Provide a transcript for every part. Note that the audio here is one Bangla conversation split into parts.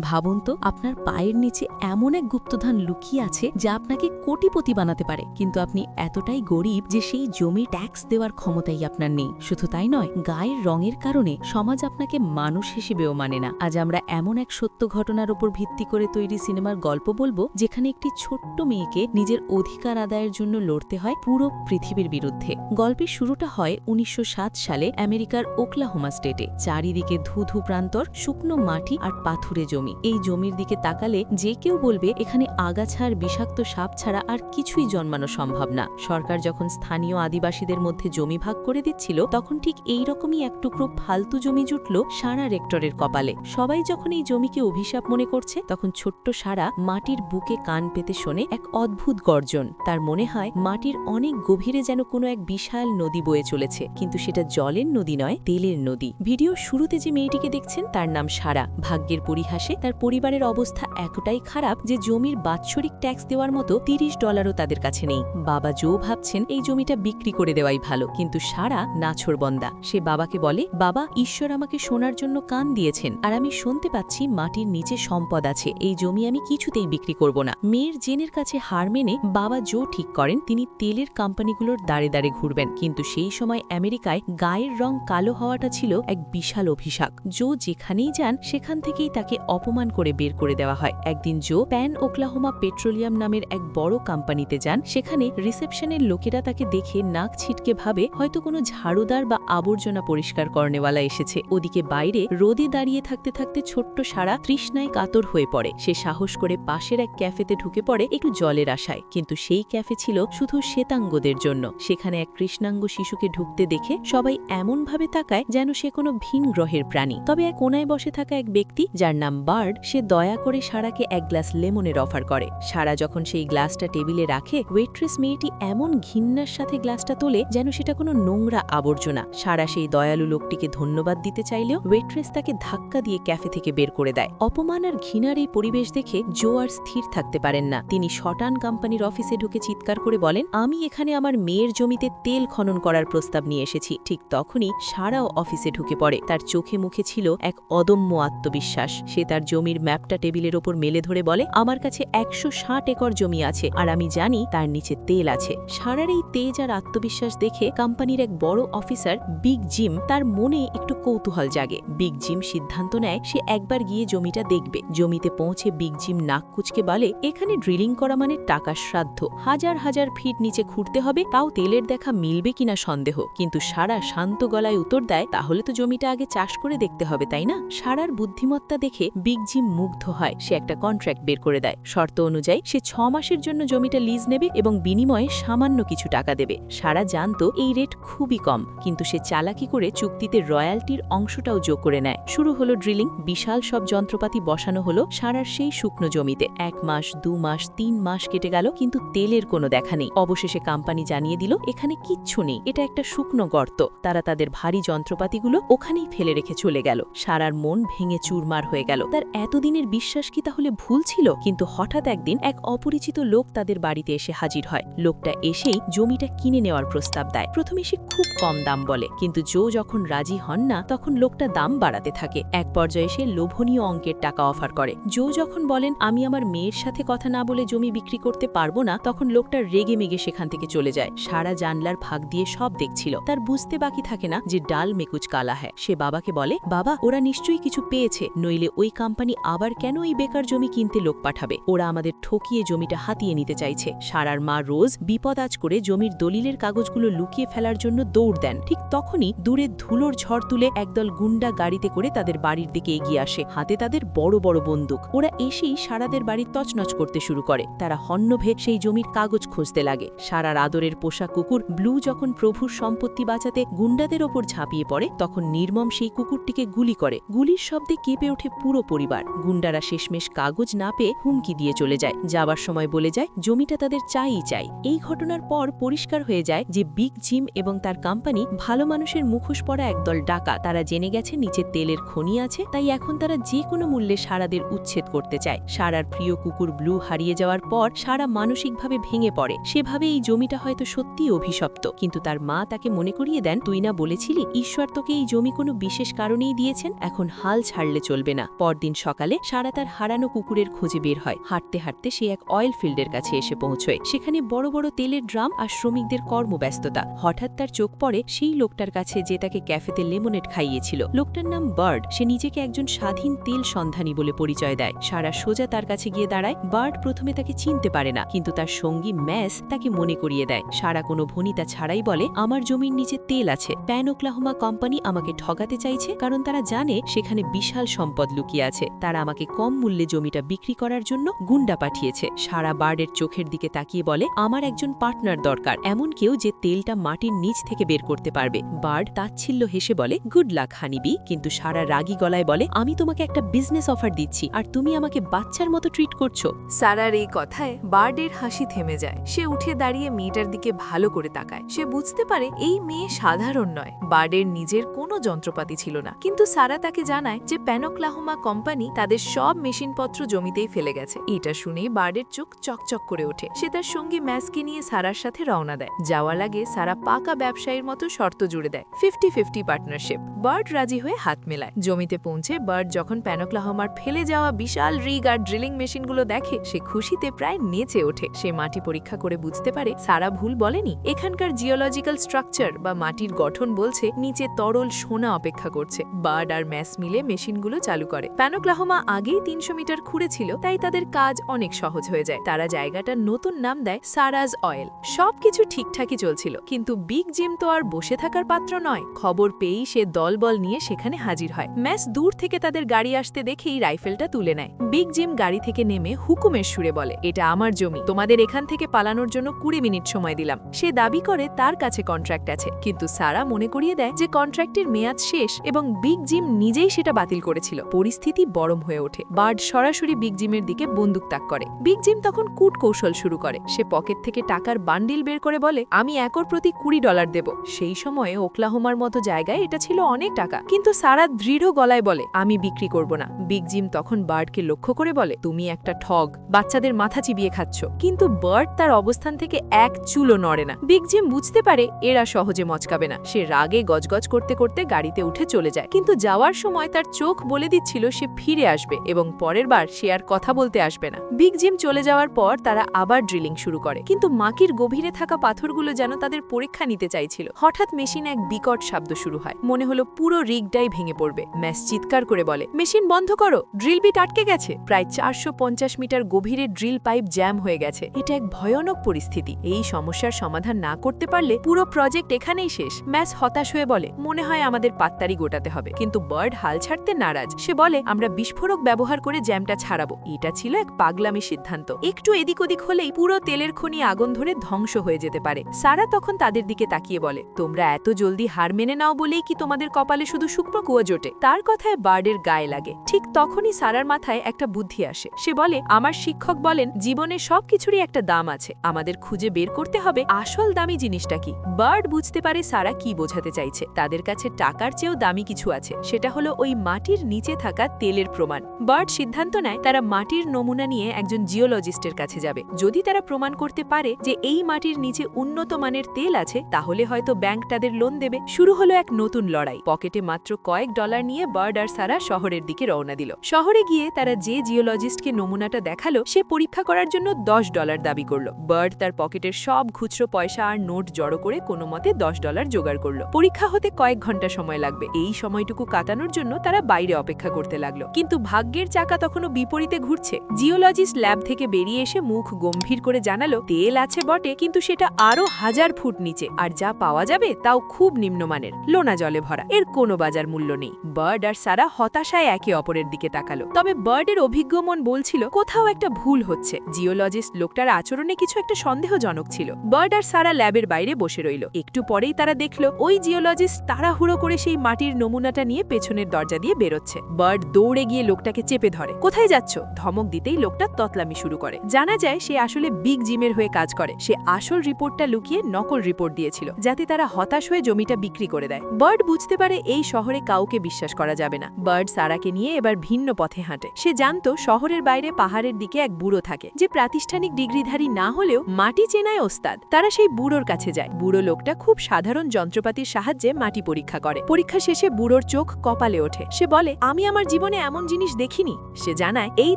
ভাবুন তো, আপনার পায়ের নিচে এমন এক গুপ্তধন লুকিয়ে আছে যা আপনাকে কোটিপতি বানাতে পারে। কিন্তু আপনি এতটাই গরিব যে সেই জমি ট্যাক্স দেওয়ার ক্ষমতাই আপনার নেই। শুধু তাই নয়, গায়ের রঙের কারণে সমাজ আপনাকে মানুষ হিসেবেও মানে না। আজ আমরা এমন এক সত্য ঘটনার উপর ভিত্তি করে তৈরি সিনেমার গল্প বলব, যেখানে একটি ছোট্ট মেয়েকে নিজের অধিকার আদায়ের জন্য লড়তে হয় পুরো পৃথিবীর বিরুদ্ধে। গল্পের শুরুটা হয় উনিশশো সাত সালে আমেরিকার ওকলাহোমা স্টেটে। চারিদিকে ধু ধু প্রান্তর, শুকনো মাটি আর পাথুরে জমি। এই জমির দিকে তাকালে যে কেউ বলবে, এখানে আগাছার বিষাক্ত সাপ ছাড়া আর কিছুই জন্মানো সম্ভব না। সরকার যখন স্থানীয় আদিবাসীদের মধ্যে জমি ভাগ করে দিচ্ছিল, তখন ঠিক এই রকমই এক টুকরো ফালতু জমি জুটল সারা রেক্টরের কপালে। সবাই যখন এই জমিকে অভিশাপ মনে করছে, তখন ছোট্ট সারা মাটির বুকে কান পেতে শোনে এক অদ্ভুত গর্জন। তার মনে হয়, মাটির অনেক গভীরে যেন কোনো এক বিশাল নদী বয়ে চলেছে। কিন্তু সেটা জলের নদী নয়, তেলের নদী। ভিডিও শুরুতে যে মেয়েটিকে দেখছেন, তার নাম সারা। ভাগ্যের পরিহাসে তার পরিবারের অবস্থা এতটাই খারাপ যে জমির বাৎসরিক ট্যাক্স দেওয়ার মতো তিরিশ ডলারও তাদের কাছে নেই। বাবা জো ভাবছেন এই জমিটা বিক্রি করে দেওয়াই ভালো, কিন্তু সারা নাছরবন্দা। সে বাবাকে বলে, বাবা, ঈশ্বর আমাকে শোনার জন্য কান দিয়েছেন, আর আমি শুনতে পাচ্ছি মাটির নিচে সম্পদ আছে, এই জমি আমি কিছুতেই বিক্রি করব না। মেয়ের জেনের কাছে হার মেনে বাবা জো ঠিক করেন, তিনি তেলের কোম্পানিগুলোর দাঁড়ে দাঁড়ে ঘুরবেন, কিন্তু সেই সময় আমেরিকায় গায়ের রং কালো হওয়াটা ছিল এক বিশাল অভিশাপ। জো যেখানেই যান, সেখান থেকেই তাকে অপমান করে বের করে দেওয়া হয়। একদিন জো প্যান ওকলাহোমা পেট্রোলিয়াম নামের এক বড় কোম্পানিতে যান। সেখানে রিসেপশনের লোকেরা তাকে দেখে নাক ছিটকে ভাবে, হয়তো কোনো ঝাড়ুদার বা আবর্জনা পরিষ্কার করনেওয়ালা এসেছে। ওদিকে বাইরে রোদে দাঁড়িয়ে থাকতে থাকতে ছোট্ট সারা তৃষ্ণায় কাতর হয়ে পড়ে। সে সাহস করে পাশের এক ক্যাফেতে ঢুকে পড়ে একটু জলের আশায়। কিন্তু সেই ক্যাফে ছিল শুধু শ্বেতাঙ্গদের জন্য। সেখানে এক কৃষ্ণাঙ্গ শিশুকে ঢুকতে দেখে সবাই এমনভাবে তাকায় যেন সে কোনো ভিন গ্রহের প্রাণী। তবে এক কোনায় বসে থাকা এক ব্যক্তি, যার নাম বার্ড, সে দয়া করে সারাকে এক গ্লাস লেমনের অফার করে। সারা যখন সেই গ্লাসটা টেবিলে রাখে ওয়েট্রেস মেয়েটি এমন ঘিন্নার সাথে গ্লাসটা তোলে যেন সেটা কোনো নোংরা আবর্জনা। সারা সেই দয়ালু লোকটিকে ধন্যবাদ দিতে চাইলেও ওয়েট্রেস তাকে ধাক্কা দিয়ে ক্যাফে থেকে বের করে দেয়। অপমান আর ঘৃণার এই পরিবেশ দেখে জো আর স্থির থাকতে পারেন না। তিনি শটান কোম্পানির অফিসে ঢুকে চিৎকার করে বলেন, আমি এখানে আমার মেয়ের জমিতে তেল খনন করার প্রস্তাব নিয়ে এসেছি। ঠিক তখনই সারাও অফিসে ঢুকে পড়ে। তার চোখে মুখে ছিল এক অদম্য আত্মবিশ্বাস। সে তার জমির ম্যাপটা টেবিলের ওপর মেলে ধরে বলে, আমার কাছে একশো ষাট একর জমি আছে আর আমি জানি তার নিচে তেল আছে। সারার এই তেজ আর আত্মবিশ্বাস দেখে কোম্পানির এক বড় অফিসার বিগ জিম তার মনে একটু কৌতূহল জাগে। বিগ জিম সিদ্ধান্ত নেয়, সে একবার গিয়ে জমিটা দেখবে। জমিতে পৌঁছে বিগ জিম নাক কুচকে বলে, এখানে ড্রিলিং করা মানে টাকার শ্রাদ্ধ। হাজার হাজার ফিট নিচে খুঁড়তে হবে, তাও তেলের দেখা মিলবে কিনা সন্দেহ। কিন্তু সারা শান্ত গলায় উত্তর দেয়, তাহলে তো জমিটা আগে চাষ করে দেখতে হবে, তাই না? সারার বুদ্ধিমত্তা দেখে বিগ জিম মুগ্ধ হয়। সে একটা কন্ট্রাক্ট বের করে দেয়। শর্ত অনুযায়ী সে ছ মাসের জন্য জমিটা লিজ নেবে এবং বিনিময়ে সামান্য কিছু টাকা দেবে। সারা জানত এই রেট খুবই কম, কিন্তু সে চালাকি করে চুক্তিতে রয়্যালটির অংশটাও যোগ করে নেয়। শুরু হলো ড্রিলিং বিশাল সব যন্ত্রপাতি বসানো হলো সারার সেই শুকনো জমিতে। এক মাস, দু মাস, তিন মাস কেটে গেল, কিন্তু তেলের কোনো দেখা নেই। অবশেষে কোম্পানি জানিয়ে দিল, এখানে কিচ্ছু নেই, এটা একটা শুকনো গর্ত। তারা তাদের ভারী যন্ত্রপাতিগুলো ওখানেই ফেলে রেখে চলে গেল। সারার মন ভেঙে চুরমার হয়ে গেল। তার এতদিনের বিশ্বাস কি তাহলে ভুল ছিল? কিন্তু হঠাৎ একদিন এক অপরিচিত লোক তাদের বাড়িতে এসে হাজির হয়। লোকটা এসেই জমিটা কিনে নেওয়ার প্রস্তাব দেয়। প্রথমে সে খুব কম দাম বলে, কিন্তু জো যখন রাজি হন না, তখন লোকটা দাম বাড়াতে থাকে। এক পর্যায়ে সে লোভনীয় অঙ্কের টাকা অফার করে। জো যখন বলেন, আমি আমার মেয়ের সাথে কথা না বলে জমি বিক্রি করতে পারব না, তখন লোকটা রেগে মেগে সেখান থেকে চলে যায়। সারা জানলার ভাগ দিয়ে সব দেখছিল। তার বুঝতে বাকি থাকে না যে ডাল মেকুচ কালা হ্যায়। সে বাবাকে বলে, বাবা, ওরা নিশ্চয়ই কিছু পেয়েছে, নইলে ওই কোম্পানি আবার কেন এই বেকার জমি কিনতে লোক পাঠাবে? ওরা আমাদের ঠকিয়ে জমিটা হাতিয়ে নিতে চাইছে। সারার মা রোজ বিপদ আজ করে জমির দলিলের কাগজগুলো লুকিয়ে ফেলার জন্য দৌড় দেন। ঠিক তখনই দূরে ধুলোর ঝড় তুলে একদল গুন্ডা গাড়িতে করে তাদের বাড়ির দিকে এগিয়ে আসে। হাতে তাদের বড় বড় বন্দুক। ওরা এসেই সারাদের বাড়ির তছনছ করতে শুরু করে। তারা হন্যভে সেই জমির কাগজ খুঁজতে লাগে। সারার আদরের পোষা কুকুর ব্লু যখন প্রভুর সম্পত্তি বাঁচাতে গুন্ডাদের ওপর ঝাঁপিয়ে পড়ে, তখন নির্মম সেই কুকুরটিকে গুলি করে। গুলির শব্দে কেঁপে ওঠে পুরো পরিবার। গুন্ডারা শেষমেশ কাগজ না পেয়ে হুমকি দিয়ে চলে যায়। যাবার সময় বলে যায়, জমিটা তাদের চাইই চাই। এই ঘটনার পর পরিষ্কার হয়ে যায় যে বিগ জিম এবং তার কোম্পানি ভালো মানুষের মুখোশ পরা একদল ডাকা তারা জেনে গেছে নিচে তেলের খনি আছে, তাই এখন তারা যে কোনো মূল্যে সারাদের উচ্ছেদ করতে চায়। সারার প্রিয় কুকুর ব্লু হারিয়ে যাওয়ার পর সারা মানসিকভাবে ভেঙে পড়ে। সেভাবে এই জমিটা হয়তো সত্যিই অভিশপ্ত। কিন্তু তার মা তাকে মনে করিয়ে দেন, তুই না বলেছিলি, ঈশ্বর তোকে এই জমি কোনো বিশেষ কারণেই দিয়েছেন? এখন হাল ছাড়লে চলবে না। পরদিন সকালে সারা তার হারানো কুকুরের খোঁজে বের হয়। হাঁটতে হাঁটতে সে এক অয়েল ফিল্ডের কাছে এসে পৌঁছয়। সেখানে বড় বড় তেলের ড্রাম আর শ্রমিকদের কর্মব্যস্ততা। হঠাৎ তার চোখ পড়ে সেই লোকটার কাছে যে তাকে ক্যাফেতে লেমনেড খাইয়েছিল। লোকটার নাম বার্ড। সে নিজেকে একজন স্বাধীন তেল সন্ধানী বলে পরিচয় দেয়। সারা সোজা তার কাছে গিয়ে দাঁড়ায়। বার্ড প্রথমে তাকে চিনতে পারে না, কিন্তু তার সঙ্গী ম্যাস তাকে মনে করিয়ে দেয়। সারা কোনো ভনিতা ছাড়াই বলে, আমার জমির নিচে তেল আছে। প্যান ওক্লাহোমা কোম্পানি আমাকে ঠগাতে চাইছে, কারণ তারা জানে সেখানে বিশাল সম্পদ লুকিয়ে আছে। তারা আমাকে কম মূল্যে জমিটা বিক্রি করার জন্য গুন্ডা পাঠিয়েছে। সারা বার্ডের চোখের দিকে তাকিয়ে বলে, আমার একজন পার্টনার দরকার। এমন কেউ যে তেলটা মাটির নিচ থেকে বের করতে পারবে। বার্ড তাচ্ছিল্য হেসে বলে, গুড লাক, হানিবি। কিন্তু সারা রাগী গলায় বলে, আমি তোমাকে একটা বিজনেস অফার দিচ্ছি, আর তুমি আমাকে বাচ্চার মতো ট্রিট করছ। সারার এই কথায় বার্ডের হাসি থেমে যায়। সে উঠে দাঁড়িয়ে মেয়েটার দিকে ভালো করে তাকায়। সে বুঝতে পারে এই মেয়ে সাধারণ নয়। বার্ডের নিজের কোনো যন্ত্রপাতি ছিল না। কিন্তু সারা তাকে জানায় যে প্যানোক্লাহোমা কোম্পানি তাদের সব মেশিনপত্র জমিতেই ফেলে গেছে। এটা শুনেই বার্ডের চোখ চকচক করে ওঠে। সে তার সঙ্গী ম্যাসকে নিয়ে সারার সাথে রওনা দেয়। যাওয়ার আগে সারা পাকা ব্যবসায়ীর মতো শর্ত জুড়ে দেয়। Fifty fifty partnership. বার্ড রাজি হয়ে হাত মেলায়। জমিতে পৌঁছে বার্ড যখন প্যানোক্লাহমার ফেলে যাওয়া বিশাল রিগ আর ড্রিলিং মেশিনগুলো দেখে, সে খুশিতে প্রায় নেচে ওঠে। সে মাটি পরীক্ষা করে বুঝতে পারে, সারা ভুল বলেনি। এখানকার জিওলজিক্যাল স্ট্রাকচার বা মাটির গঠন বলছে, নিচে তরল সোনা অপেক্ষা করছে। বার্ড আর ম্যাস মিলে মেশিনগুলো চালু করে। প্যানোক্লাহোমা আগেই তিনশো মিটার খুঁড়ে ছিল, তাই তাদের কাজ অনেক সহজ হয়ে যায়। তারা জায়গাটার নতুন নাম দেয় সারাজ অয়েল। সবকিছু ঠিকঠাকই চলছিল, কিন্তু বিগ জিম তো আর বসে থাকার পাত্র নয়। খবর পেয়েই সে দলবল নিয়ে সেখানে হাজির হয়। ম্যাস দূর থেকে তাদের গাড়ি আসতে দেখেই রাইফেলটা তুলে নেয়। বিগ জিম গাড়ি থেকে নেমে হুকুমের সুরে বলে, এটা আমার জমি। তোমাদের এখান থেকে পালানোর জন্য কুড়ি মিনিট সময় দিলাম। সে দাবি করে তার কাছে কন্ট্রাক্ট আছে। কিন্তু সারা মনে করিয়ে দেয় যে কন্ট্রাক্টের মেয়াদ শেষ এবং বিগ জিম নিজেই সেটা বাতিল করেছিল। পরিস্থিতি বরম হয়ে ওঠে। বার্ড সরাসরি বিগ জিমের দিকে বন্দুক তাক করে। বিগ জিম তখন কূট কৌশল শুরু করে। সে পকেট থেকে টাকার বান্ডিল বের করে বলে, আমি একর প্রতি কুড়ি ডলার দেব। সেই সময়ে ওকলাহোমার মতো জায়গায় এটা ছিল অনেক টাকা। কিন্তু সারা দৃঢ় গলায় বলে, আমি বিক্রি করব না। বিগ জিম তখন বার্ডকে লক্ষ্য করে বলে, তুমি একটা ঠগ, বাচ্চাদের মাথা চিবিয়ে খাচ্ছ। কিন্তু বার্ড তার অবস্থান থেকে এক চুলো নড়ে না। বিগ জিম বুঝতে পারে এরা সহজে মচকাবে না। সে রাগে গজগজ করতে করতে গাড়িতে উঠে চলে যায়। কিন্তু যাওয়ার সময় তার চোখ বলে দিচ্ছিল, সে ফিরে আসবে এবং পরের বার সে আর কথা বলতে আসবে না। বিগ জিম চলে যাওয়ার পর তারা আবার ড্রিলিং শুরু করে। কিন্তু মাকির গভীরে থাকা পাথরগুলো যেন তাদের পরীক্ষা নিতে চাইছিল। হঠাৎ মেশিন এক বিকট শব্দ শুরু হয়। মনে হলো পুরো রিগটাই ভেঙে পড়বে। ম্যাস চিৎকার করে বলে, মেশিন বন্ধ করো, ড্রিল বিট আটকে গেছে। প্রায় চারশো পঞ্চাশ মিটার গভীরে ড্রিল পাইপ জ্যাম হয়ে গেছে। এটা এক ভয়ানক পরিস্থিতি। এই সমস্যার সমাধান না করতে পারলে পুরো প্রজেক্ট এখানেই শেষ। ম্যাস হতাশ হয়ে বলে, মনে হয় আমাদের পাত্তারি গোটাতে হবে। কিন্তু বার্ড হাল ছাড়তে নারাজ। সে বলে আমরা বিস্ফোরক ব্যবহার করে জ্যামটা ছাড়াবো। এটা ছিল এক পাগলামি সিদ্ধান্ত। একটু এদিক ওদিক হলেই পুরো তেলের খনি আগুন ধরে ধ্বংস হয়ে যেতে পারে। সারা তখন তাদের দিকে তাকিয়ে বলে, তোমরা এত জলদি হার মেনে নাও বলেই কি তোমাদের কপালে শুধু শুকনো কুয়া জোটে? তার কথায় বার্ডের গায়ে লাগে। ঠিক তখনই সারার মাথায় একটা বুদ্ধি আসে। সে বলে, আমার শিক্ষক বলেন, জীবনে সবকিছুরই একটা দাম আছে। আমাদের খুঁজে বের করতে হবে আসল দামি জিনিসটা কি? বার্ড বুঝতে পারে সারা কি বোঝাতে চাইছে। তাদের কাছে টাকার চেয়েও দামি কিছু আছে। সেটা হলো ওই মাটির নিচে থাকা তেলের প্রমাণ। বার্ড সিদ্ধান্ত নেয় তারা মাটির নমুনা নিয়ে একজন জিওলজিস্টের কাছে যাবে। যদি তারা প্রমাণ করতে পারে যে এই মাটির নিচে উন্নত মানের তেল আছে, তাহলে হয়তো ব্যাংক তাদের লোন দেবে। শুরু হলো এক নতুন লড়াই। পকেটে মাত্র কয়েক ডলার নিয়ে বার্ড আর সারা শহরের দিকে রওনা দিল। শহরে গিয়ে তারা যে জিওলজিস্টকে নমুনাটা দেখাল, সে পরীক্ষা করার জন্য দশ ডলার দাবি করল। বার্ড তার পকেটের সব খুচরো পয়সা আর নোট জড়ো করে কোনো মতে দশ ডলার জোগাড় করল। পরীক্ষা হতে কয়েক ঘণ্টা সময় লাগবে। এই সময়টুকু কাটানোর জন্য তারা বাইরে অপেক্ষা করতে লাগল। কিন্তু ভাগ্যের চাকা তখনও বিপরীতে ঘুরছে। জিওলজিস্ট ল্যাব থেকে বেরিয়ে এসে মুখ গম্ভীর করে জানালো, তেল আছে বটে, কিন্তু সেটা আরও হাজার ফুট নিচে। আর যা পাওয়া যাবে, তাও খুব নিম্নমানের। লোনা জলে ভরা। এর কোনো বাজার মূল্য নেই। বার্ড আর সারা হতাশায় একে অপরের দিকে তাকালো। তবে বার্ডের অভিজ্ঞ মন বলছিল, কোথাও একটা ভুল হচ্ছে। জিওলজিস্ট লোকটার আচরণে কিছু একটা সন্দেহজনক ছিল। বার্ড আর সারা ল্যাবের বাইরে বসে রইল। একটু পরেই তারা দেখল, ওই জিওলজিস্ট তাড়াহুড়ো করে সেই মাটির নমুনাটা নিয়ে পেছনের দরজা দিয়ে বেরোচ্ছে। বার্ড দৌড়ে গিয়ে লোকটাকে চেপে ধরে। কোথায় যাচ্ছ? ধমক দিতেই লোকটা ততলামি শুরু করে। জানা যায় সে আসলে বিগ জিমের হয়ে কাজ করে। সে আসল রিপোর্টটা লুকিয়ে নকল রিপোর্ট দিয়েছিল, যাতে তারা হতাশ হয়ে জমিটা বিক্রি করে দেয়। বার্ড বুঝতে পারে এই শহরে কাউকে বিশ্বাস করা যাবে না। বার্ড সারাকে নিয়ে এবার ভিন্ন পথে হাঁটে। সে জানতো শহরের বাইরে পাহাড়ের দিকে এক বুড়ো থাকে। যে প্রাতিষ্ঠানিক ডিগ্রিধারী না হলেও মাটি চেনায় ওস্তাদ। তারা সেই বুড়োর কাছে যায়। বুড়ো লোকটা খুব সাধারণ যন্ত্রপাতির সাহায্যে মাটি পরীক্ষা করে। পরীক্ষা শেষে বুড়োর চোখ কপালে ওঠে। সে বলে, আমি আমার জীবনে এমন জিনিস দেখিনি। সে জানায়, এই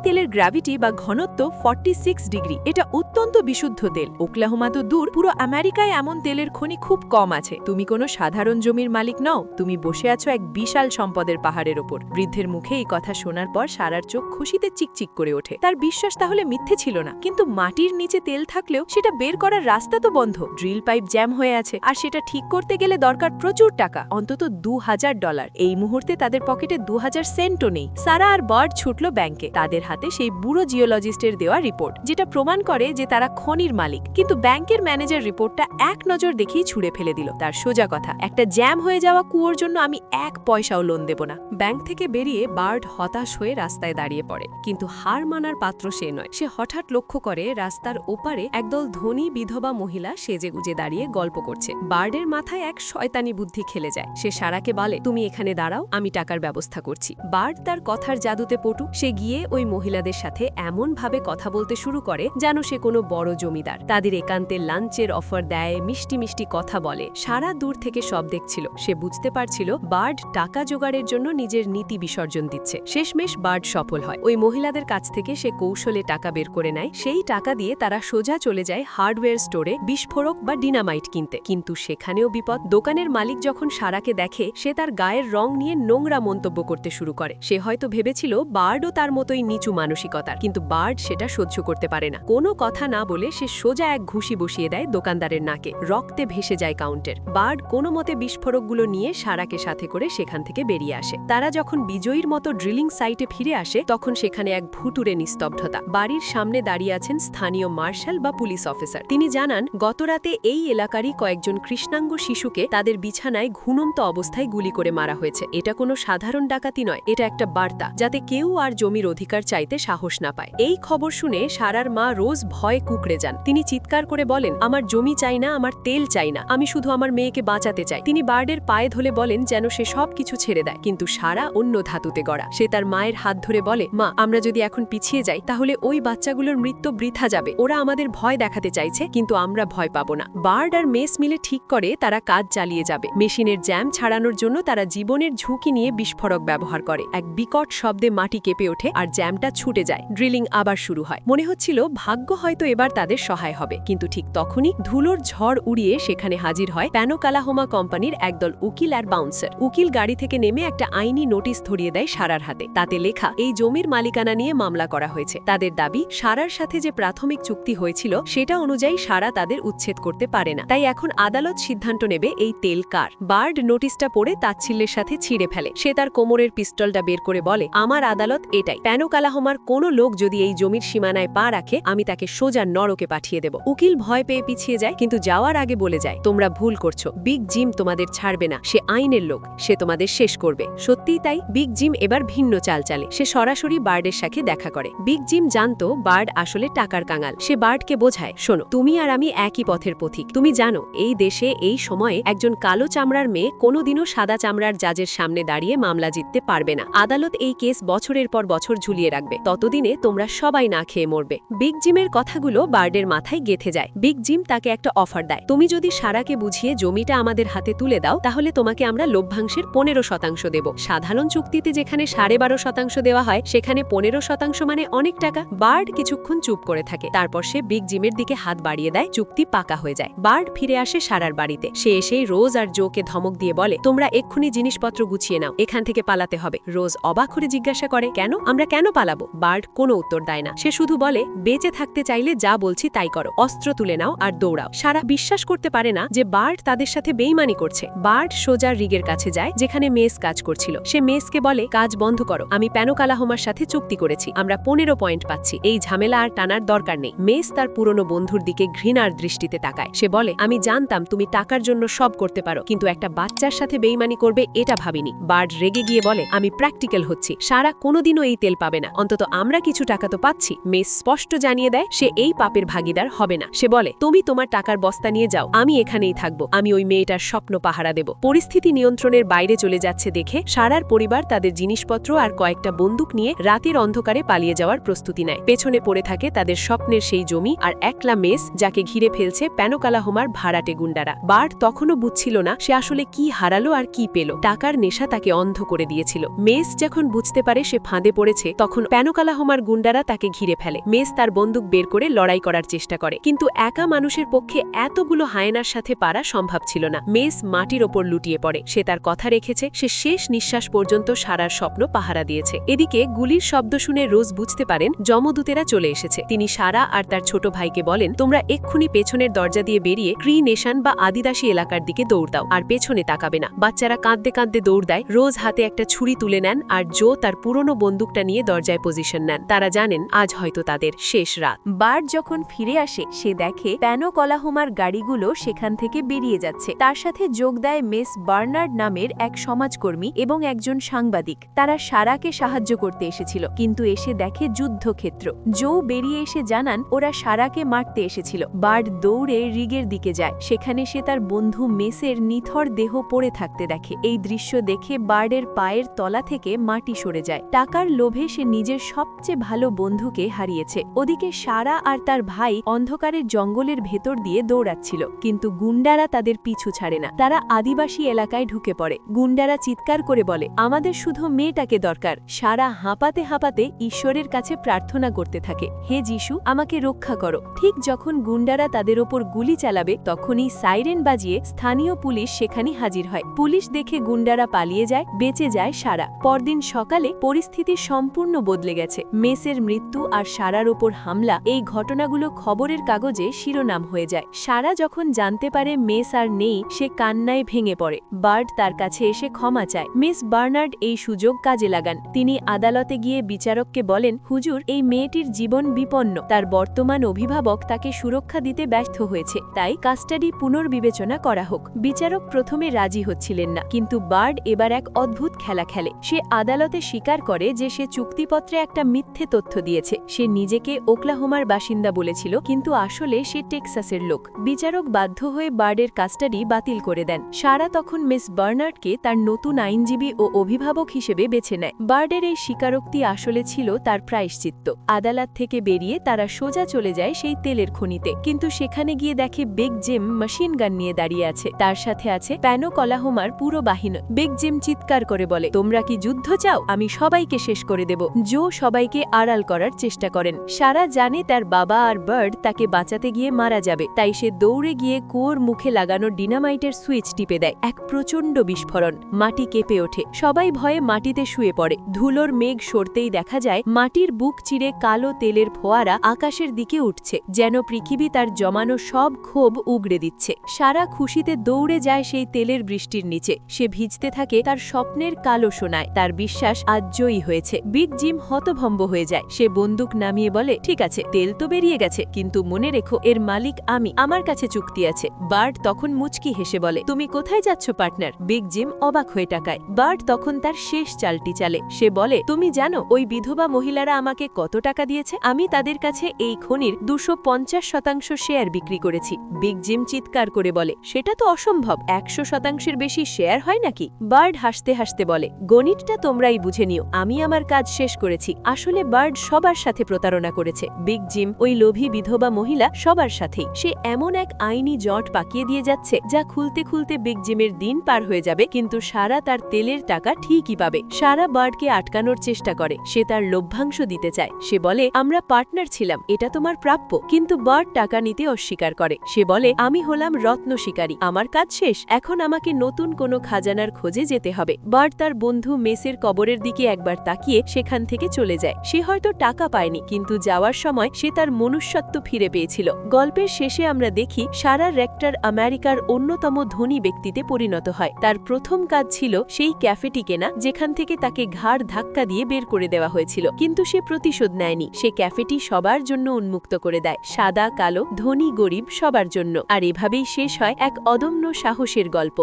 তেলের গ্র্যাভিটি বা ঘনত্ব ফর্টি ডিগ্রি। এটা অত্যন্ত বিশুদ্ধ তেল। ওকলাহোমা তো দূর, পুরো আমেরিকায় এমন তেলের খনি খুব কম আছে। তুমি কোনো সাধারণ জমির মালিক নও, তুমি বসে আছো এক বিশাল সম্পদের পাহাড়ের ওপর। বৃদ্ধের মুখে এই কথা শোনার পর সারার চোখ খুশিতে চিকচিক করে ওঠে। তার বিশ্বাস তাহলে মিথ্যে ছিল না। কিন্তু মাটির নিচে তেল থাকলেও সেটা বের করার রাস্তা তো বন্ধ। ড্রিল পাইপ জ্যাম হয়ে আছে। আর সেটা ঠিক করতে গেলে দরকার প্রচুর টাকা, অন্তত দু হাজার ডলার। এই মুহূর্তে তাদের পকেটে দু হাজার সেন্টও নেই। সারা আর বার্ড ছুটল ব্যাংকে। তাদের হাতে সেই বুড়ো জিওলজিস্টের দেওয়া রিপোর্ট, যেটা প্রমাণ করে যে তারা খনির মালিক। কিন্তু ব্যাংকের ম্যানেজার রিপোর্টটা এক নজর দেখেই ছুড়ে ফেলে দিল। তার সোজা কথা, একটা জ্যাম হয়ে যাওয়া কুয়োর জন্য আমি এক পয়সাও লোন দেব না। ব্যাংক থেকে বেরিয়ে বার্ড হতাশ হয়ে রাস্তায় দাঁড়িয়ে পড়ে। কিন্তু হার মানার পাত্র সে নয়। সে হঠাৎ লক্ষ্য করে রাস্তার ওপারে একদল ধনী বিধবা মহিলা সেজেগুজে দাঁড়িয়ে গল্প করছে। বার্ডের মাথায় এক শয়তানি বুদ্ধি খেলে যায়। সে সারাকে বলে, তুমি এখানে দাঁড়াও, আমি টাকার ব্যবস্থা করছি। বার্ড তার কথার জাদুতে পটু, সে গিয়ে ওই মহিলাদের সাথে এমন ভাবে কথা বলতে শুরু করে যেন সে কোনো বড় জমিদার। তাদের একান্তে লাঞ্চের অফার দেয়, মিষ্টি মিষ্টি কথা বলে। সারা দূর থেকে সব দেখছিল। সে বুঝতে পারছিল বার্ড টাকা জোগাড়ের জন্য নিজের নীতি বিসর্জন দিচ্ছে। শেষমেশ বার্ড সফল হয়। ওই মহিলাদের কাছ থেকে সে কৌশলে টাকা বের করে নেয়। সেই টাকা দিয়ে তারা সোজা চলে যায় হার্ডওয়্যার স্টোরে বিস্ফোরক বা ডিনামাইট কিনতে। কিন্তু সেখানেও বিপদ। দোকানের মালিক যখন সারাকে দেখে, সে তার গায়ের রং নিয়ে নোংরা মন্তব্য করতে শুরু করে। সে হয়তো ভেবেছিল বার্ডও তার মতোই নিচু মানসিকতার, কিন্তু বার্ড সেটা সহ্য করতে পারে না। কোনো কথা না বলে সে সোজা এক ঘুষি বসিয়ে দেয় দোকানদারের নাকে, রক্তে ভেসে যায় কাউন্টের। বার্ড কোনো মতে বিস্ফোরকগুলো নিয়ে সারাকে সাথে করে সেখান থেকে বেরিয়ে আসে। তারা যখন বিজয়ীর মতো ড্রিলিং সাইটে ফিরে আসে, তখন সেখানে এক ভুতুরে নিস্তব্ধতা। বাড়ির সামনে দাঁড়িয়ে আছেন স্থানীয় মার্শাল বা পুলিশ অফিসার। তিনি জানান, গতরাতে এই এলাকারই কয়েকজন কৃষ্ণাঙ্গ শিশুকে তাদের বিছানায় ঘুনন্ত অবস্থায় গুলি করে মারা হয়েছে। এটা কোনো সাধারণ ডাকাতি নয়, এটা একটা বার্তা যাতে কেউ আর জমির অধিকার চাইতে সাহস না পায়। এই খবর শুনে সারার মা রোজ ভয় কুকড়ে যান। তিনি চিৎকার করে বলেন, আমার জমি চাই না, আমার তেল চাই না, আমি শুধু আমার মেয়েকে বাঁচাতে চাই। তিনি বার্ডের পায়ে ধরে বলেন, যেন সে সব কিছু ছেড়ে দেয়। কিন্তু সারা অন্য ধাতুতে গড়া। সে তার মায়ের হাত ধরে বলে, মা, আমরা যদি এখন পিছিয়ে যাই, তাহলে ওই বাচ্চাগুলোর মৃত্যু বৃথা যাবে। ওরা আমাদের ভয় দেখাতে চাইছে, কিন্তু আমরা ভয় পাবো না। বার্ড আর মেস মিলে ঠিক করে, তারা কাজ চালিয়ে যাবে। মেশিনের জ্যাম ছাড়ানোর জন্য তারা জীবনের ঝুঁকি নিয়ে বিস্ফোরক ব্যবহার করে। এক বিকট শব্দে মাটি কেঁপে ওঠে আর জ্যামটা ছুটে যায়। ড্রিলিং আবার শুরু হয়। মনে হচ্ছিল ভাগ্য হয়তো এবার তাদের সহায় হবে, কিন্তু ঠিক তখনই ধুলোর ঝড় উড়িয়ে সেখানে হাজির হয় প্যানোকালাহোমা কোম্পানির একদল উকিল আর বাউন্সার। উকিল গাড়ি থেকে নেমে একটা আইনি নোটিশ ধরিয়ে দেয় সারার হাতে। তাতে লেখা, এই জমির মালিকানা নিয়ে মামলা করা হয়েছে। তাদের দাবি, সারার সাথে যে প্রাথমিক চুক্তি হয়েছিল, সেটা অনুযায়ী সারা তাদের উচ্ছেদ করতে পারে না। তাই এখন আদালত সিদ্ধান্ত নেবে, এই তেল কার? বার্ড নোটিশটা পড়ে তাচ্ছিল্যের সাথে ছিঁড়ে ফেলে। সে তার কোমরের পিস্তলটা বের করে বলে, আমার আদালত এটাই। প্যানোকালাহোমার কোনো লোক যদি এই জমির সীমানায় পা রাখে, আমি তাকে সোজা নরকে পাঠিয়ে দেব। উকিল ভয় পেয়ে পিছিয়ে যায়, কিন্তু যাওয়ার আগে বলে যায়, তোমরা ভুল করছ। বিগ জিম তোমাদের ছাড়বে না। সে আইনের লোক। সে তোমাদের শেষ করবে। সত্যিই তাই, বিগ জিম এবার ভিন্ন চাল চালে। সে সরাসরি বার্ডের সাথে দেখা করে। বিগ জিম জানতো, বার্ড আসলে টাকার কাঙাল। সে বার্ডকে বোঝায়, শোনো, তুমি আর আমি একই পথের পথিক। তুমি জানো, এই দেশে, এই সময়ে একজন কালো চামড়ার মেয়ে কোনোদিনও সাদা চামড়ার জাজের সামনে দাঁড়িয়ে মামলা জিততে পারবে না। আদালত এই কেস বছরের পর বছর ঝুলিয়ে রাখবে। ততদিনে তোমরা সবাই না খেয়ে মরবে। বিগ জিমের কথাগুলো বার্ডের মাথায় গেথে যায়। বিগ জিম তাকে একটা অফার দেয়। তুমি যদি সারাকে বুঝিয়ে জমিটা আমাদের হাতে তুলে দাও, তাহলে তোমাকে আমরা লভ্যাংশের পনেরো শতাংশ দেব। সাধারণ চুক্তিতে যেখানে সাড়ে বারো শতাংশ দেওয়া হয়, সেখানে পনেরো শতাংশ মানে অনেক টাকা। বার্ড কিছুক্ষণ চুপ করে থাকে। তারপর সে বিগ জিমের দিকে হাত বাড়িয়ে দেয়, চুক্তি পাকা হয়ে যায়। বার্ড ফিরে আসে সারার বাড়িতে। সে এসেই রোজ আর জোকে ধমক দিয়ে বলে, তোমরা এক্ষুনি জিনিসপত্র গুছিয়ে নাও, এখান থেকে পালাতে হবে। রোজ অবাক করে জিজ্ঞাসা করে, কেন? আমরা কেন পালাবো? বার্ড কোনো উত্তর দেয় না। সে শুধু বলে, বেঁচে থাকতে চাইলে যা বলছি তাই করো। অস্ত্র তুলে নাও আর দৌড়াও। সারা বিশ্বাস করতে পারে না যে বার্ড তাদের সাথে বেইমানি করছে। বার্ড সোজা রিগের কাছে যায়, যেখানে মেস কাজ করছিল। সে মেসকে বলে, কাজ বন্ধ করো। আমি প্যানোকালাহোমার সাথে চুক্তি করেছি। আমরা পনেরো পয়েন্ট পাচ্ছি। এই ঝামেলা আর টানার দরকার নেই। মেস তার পুরনো বন্ধুর দিকে ঘৃণার দৃষ্টিতে তাকায়। সে বলে, আমি জানতাম তুমি টাকার জন্য সব করতে পারো, কিন্তু একটা বাচ্চার সাথে বেইমানি করবে এটা ভাবিনি। বার্ড রেগে গিয়ে বলে, আমি প্র্যাকটিক্যাল হচ্ছি। সারা কোনোদিনও এই তেল পাবে না। অন্তত আমরা কিছু টাকা তো পাচ্ছি। মেস স্পষ্ট জানিয়ে দেয়, সে এই পাপের ভাগিদার হবে না। সে বলে, তুমি তোমার টাকার বস্তা নিয়ে যাও। আমি এখানেই থাকব। আমি ওই মেয়েটার স্বপ্ন পাহারা দেব। পরিস্থিতি নিয়ন্ত্রণের বাইরে চলে যাচ্ছে দেখে সারার পরিবার তাদের জিনিসপত্র আর কয়েকটা বন্দুক নিয়ে রাতের অন্ধকারে পালিয়ে যাওয়ার প্রস্তুতি নেয়। পেছনে পড়ে থাকে তাদের স্বপ্নের সেই জমি আর একলা মেস, যাকে ঘিরে ফেলছে প্যানোকালাহোমার ভাড়াটে গুন্ডারা। বার্ড তখনও বুঝছিল না সে আসলে কি হারালো আর কি পেল। টাকার নেশা তাকে অন্ধ করে দিয়েছিল। মেস যখন বুঝতে পারে সে ফাঁদে পড়েছে, তখন প্যানোকালাহোমার গুন্ডারা তাকে ঘিরে ফেলে। মেস তার বন্দুক বের করে লড়াই করার চেষ্টা করে। কিন্তু একা মানুষের পক্ষে এতগুলো হায়নার সাথে পারা সম্ভব ছিল না। মেস মাটির ওপর লুটিয়ে পড়ে। সে তার কথা রেখেছে। সে শেষ নিঃশ্বাস পর্যন্ত সারার স্বপ্ন পাহারা দিয়েছে। এদিকে গুলির শব্দ শুনে রোজ বুঝতে পারেন, যমদূতেরা চলে এসেছে। তিনি সারা আর তার ছোট ভাইকে বলেন, তোমরা এক্ষুনি পেছনের দরজা দিয়ে বেরিয়ে ক্রি নেশান বা আদিবাসী এলাকার দিকে দৌড় দাও, আর পেছনে তাকাবে না। বাচ্চারা কাঁদতে কাঁদতে দৌড় দেয়। রোজ হাতে একটা ছুরি তুলে নেন আর জো তার পুরনো বন্দুকটা নিয়ে দরজায় পজিশন নেন। তারা জানেন, আজ হয়তো তাদের শেষ রাত। বার্ড যখন ফিরে আসে, সে দেখে প্যানো কলাহোমার গাড়িগুলো সেখান থেকে বেরিয়ে যাচ্ছে। তার সাথে যোগ দেয় মেস বার্নার্ড নামের এক সমাজকর্মী এবং একজন সাংবাদিক। তারা সারাকে সাহায্য করতে এসেছিল, কিন্তু এসে দেখে যুদ্ধক্ষেত্র। জো বেরিয়ে এসে জানান, ওরা সারাকে মারতে এসেছিল। বার্ড দৌড়ে রিগের দিকে যায়। সেখানে সে তার বন্ধু মেসের নিথর দেহ পড়ে থাকতে দেখে। এই দৃশ্য দেখে বার্ডের পায়ের তলা থেকে মাটি সরে যায়। টাকার লোভে সে নিজের সবচেয়ে ভালো বন্ধুকে হারিয়েছে। ওদিকে সারা আর তার ভাই অন্ধকারের জঙ্গলের ভেতর দিয়ে দৌড়াচ্ছিল। কিন্তু গুন্ডারা তাদের পিছু ছাড়ে না। তারা আদিবাসী এলাকায় ঢুকে পড়ে। গুন্ডারা চিৎকার করে বলে, আমাদের শুধু মেয়েটাকে দরকার। সারা হাঁপাতে হাঁপাতে ঈশ্বরের কাছে প্রার্থনা করতে থাকে, হে যিশু, আমাকে রক্ষা করো। ঠিক যখন গুন্ডারা তাদের ওপর গুলি চালাবে, তখনই সাইরেন বাজিয়ে স্থানীয় পুলিশ সেখানে হাজির হয়। পুলিশ দেখে গুন্ডারা পালিয়ে যায়, বেঁচে যায় সারা। পরদিন সকালে পরিস্থিতি সম্পূর্ণ বদলে গেছে। মেসের মৃত্যু আর সারার ওপর হামলা, এই ঘটনাগুলো খবরের কাগজে শিরোনাম হয়ে যায়। সারা যখন জানতে পারে মেস আর নেই, সে কান্নায় ভেঙে পড়ে। বার্ড তার কাছে এসে ক্ষমা চায়। মিস বার্নার্ড এই সুযোগ কাজে লাগান। তিনি আদালতে গিয়ে বিচারককে বলেন, হুজুর, এই মেয়েটির জীবন বিপন্ন। তার বর্তমান অভিভাবক তাকে সুরক্ষা দিতে ব্যর্থ হয়েছে। তাই কাস্টাডি পুনর্বিবেচনা করা হোক। বিচারক প্রথমে রাজি হচ্ছিলেন না, কিন্তু বার্ড এবার এক অদ্ভুত খেলা খেলে। সে আদালতে স্বীকার করে যে সে চুক্তিপত্রে একটা মিথ্যে তথ্য দিয়েছে। সে নিজেকে ওকলাহোমার বাসিন্দা বলেছিল, কিন্তু আসলে সে টেক্সাসের লোক। বিচারক বাধ্য হয়ে বার্ডের কাস্টাডি বাতিল করে দেন। সারা তখন মিস বার্নার্ডকে তার নতুন আইনজীবী ও অভিভাবক হিসেবে বেছে নেয়। বার্ডের এই স্বীকারোক্তি আসলে ছিল তার প্রায়শ্চিত্ত। আদালত থেকে বেরিয়ে তারা সোজা চলে যায় সেই তেলের খনিতে। কিন্তু সেখানে গিয়ে দেখে বেগ জেম মেশিন গান নিয়ে দাঁড়িয়ে আছে। তার সাথে আছে প্যানো কলাহোমার পুরো বাহিনী। বেগ জেম চিৎকার করে বলে, তোমরা কি যুদ্ধ চাও, আমি সবাইকে শেষ করে দেব। জো সবাইকে আড়াল করার চেষ্টা করেন। সারা জানে তার বাবা আর বার্ড তাকে বাঁচাতে গিয়ে মারা যাবে। তাই সে দৌড়ে গিয়ে কুয়োর মুখে লাগানো ডিনামাইটের সুইচ টিপে দেয়। এক প্রচণ্ড বিস্ফোরণ। মাটি কেঁপে ওঠে। সবাই ভয়ে মাটিতে শুয়ে পড়ে। ধুলোর মেঘ সরতেই দেখা যায়, মাটির বুক চিরে কালো তেলের ফোয়ারা আকাশের দিকে উঠছে, যেন পৃথিবী তার জমানো সব ক্ষোভ উগড়ে দিচ্ছে। সারা খুশিতে দৌড়ে যায় সেই তেলের বৃষ্টির নিচে। সে ভিজতে থাকে তার স্বপ্নের কালো সোনায়। তার বিশ্বাস আজ জয়ী হয়েছে। বিগ জিম হতভম্ব হয়ে যায়। সে বন্দুক নামিয়ে বলে, ঠিক আছে, তেল তো বেরিয়ে গেছে, কিন্তু মনে রেখো, এর মালিক আমি, আমার কাছে চুক্তি আছে। বার্ড তখন মুচকি হেসে বলে, তুমি কোথায় যাচ্ছ, পার্টনার? বিগ জিম অবাক হয়ে টাকায় বার্ড তখন তার শেষ চালটি চালে। সে বলে, তুমি জানো, ওই বিধবা মহিলারা আমাকে কত টাকা দিয়েছে? আমি তাদের কাছে এই খনির দুশো শতাংশ শেয়ার বিক্রি করেছি। বিগ জিম চিৎকার করে বলে, সেটা তো অসম্ভব, একশো শতাংশের বেশি শেয়ার হয় নাকি? বার্ড হাসতে হাসতে বলে, গণিতটা তোমরাই বুঝে নিও, আমি আমার কাজ শেষ করেছি। আসলে বার্ড সবার সাথে প্রতারণা করেছে। বিগ জিম, ওই লোভী বিধবা মহিলা সবার সাথেই। সে এমন এক আইনি জট পাকিয়ে দিয়ে যাচ্ছে, যা খুলতে খুলতে বিগ জিমের দিন পার হয়ে যাবে, কিন্তু সারা তার তেলের টাকা ঠিকই পাবে। সারা বার্ডকে আটকানোর চেষ্টা করে, সে তার লভ্যাংশ দিতে চায়। সে বলে, আমরা পার্টনার ছিলাম, এটা তোমার প্রাপ্য। কিন্তু বার্ড টাকা নিতে অস্বীকার করে। সে বলে, আমি হলাম রত্ন শিকারী, আমার কাজ শেষ, এখন আমাকে নতুন কোনো খাজানার খোঁজে যেতে হবে। বার্ড তার বন্ধু মেসের কবরের দিকে একবার তাকিয়ে সেখান থেকে চলে যায়। সে হয়তো টাকা পায়নি, কিন্তু যাওয়ার সময় সে তার মনুষ্যত্ব ফিরে পেয়েছিল। গল্পের শেষে আমরা দেখি, সারা রেক্টর আমেরিকার অন্যতম ধনী ব্যক্তিতে পরিণত হয়। তার প্রথম কাজ ছিল সেই ক্যাফেটি কেনা, যেখান থেকে তাকে ঘাড় ধাক্কা দিয়ে বের করে দেওয়া হয়েছিল। কিন্তু সে প্রতিশোধ নেয়নি। সে ক্যাফেটি সবার জন্য উন্মুক্ত করে দেয়, সাদা, কালো, ধনী, গরিব সবার জন্য। আর এভাবেই শেষ হয় এক অদম্য সাহসের গল্প।